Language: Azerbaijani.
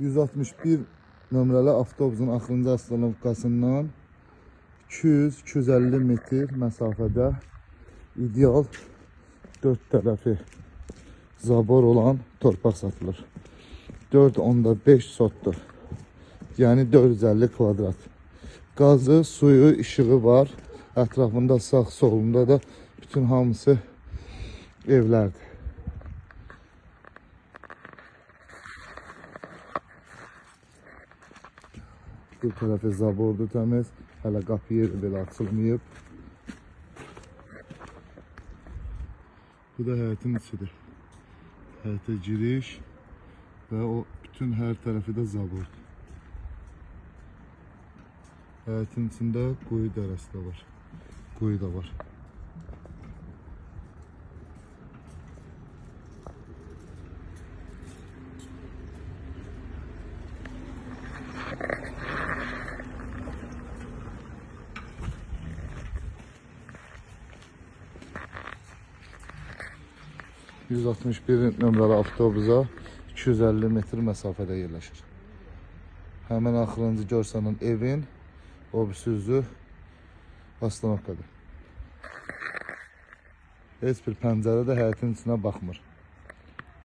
161 nömrəli avtobusun axırıncı astanovkasından 200-250 metr məsafədə ideal 4 tərəfi zabor olan torpaq satılır. 4.5 sotdur. Yəni 450 kvadrat. Qazı, suyu, işığı var. Ətrafında sağ, solunda da bütün hamısı evlərdir. Bu tərəfi zabordur təmiz. Hələ qapı yeri belə açılmayıb. Bu da həyətin içidir. Həyətə giriş və o bütün hər tərəfi də zabordur. Həyətin içində quyu dərəsi də var. Quyu da var. ...161 nömrəli avtobusa 250 metr məsafədə yerləşir. Həmin axırıncı görsanın evin o birisi üzü Astanovkadır. Heç bir pəncərə də həyətin içinə baxmır.